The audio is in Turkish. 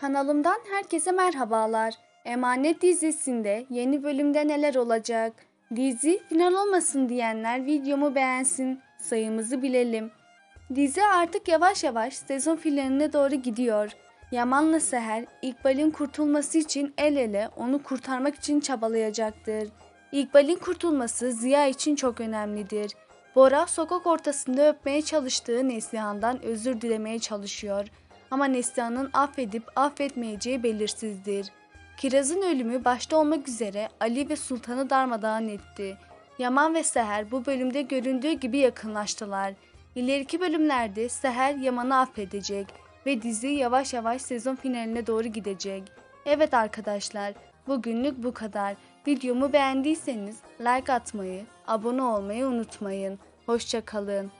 Kanalımdan herkese merhabalar. Emanet dizisinde yeni bölümde neler olacak? Dizi final olmasın diyenler videomu beğensin. Sayımızı bilelim. Dizi artık yavaş yavaş sezon finaline doğru gidiyor. Yaman'la Seher İkbal'in kurtulması için el ele onu kurtarmak için çabalayacaktır. İkbal'in kurtulması Ziya için çok önemlidir. Bora sokak ortasında öpmeye çalıştığı Neslihan'dan özür dilemeye çalışıyor. Ama Neslihan'ın affedip affetmeyeceği belirsizdir. Kiraz'ın ölümü başta olmak üzere Ali ve Sultan'ı darmadağın etti. Yaman ve Seher bu bölümde göründüğü gibi yakınlaştılar. İleriki bölümlerde Seher Yaman'ı affedecek ve dizi yavaş yavaş sezon finaline doğru gidecek. Evet arkadaşlar, bugünlük bu kadar. Videomu beğendiyseniz like atmayı, abone olmayı unutmayın. Hoşçakalın.